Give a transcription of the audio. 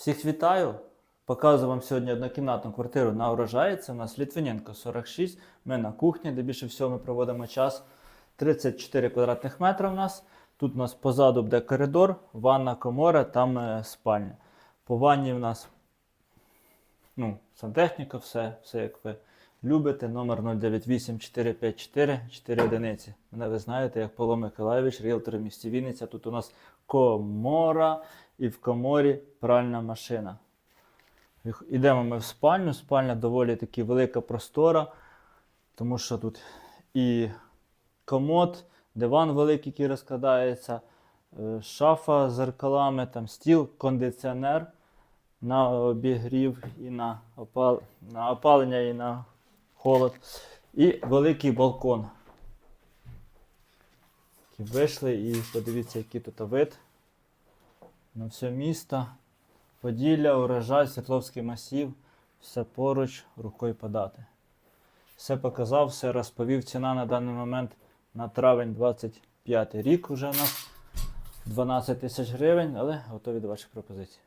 Всіх вітаю! Показую вам сьогодні однокімнатну квартиру на урожаї. Це у нас Літвиненко 46. Ми на кухні, де більше всього ми проводимо час. 34 квадратних метри в нас. Тут у нас позаду буде коридор, ванна комора, там е, спальня. По ванні в нас ну, сантехніка, все, все як ви любите. Номер 098 454 4 одиниці. Мене ви знаєте, як Павло Миколаївич, ріелтор в місті Вінниця. Тут у нас комора і в коморі пральна машина. Ідемо ми в спальню. Спальня доволі таки велика простора, тому що тут і комод, диван великий, який розкладається, е, шафа з зеркалами, там стіл, кондиціонер на обігрів і на, опал... на опалення і на холод. І великий балкон. Вийшли і подивіться, який тут вид на все місто. Поділля, урожай, Світловський масів, все поруч, рукою подати. Все показав, все розповів. Ціна на даний момент на травень 25 рік уже у нас 12 тисяч гривень, але готові до ваших пропозицій.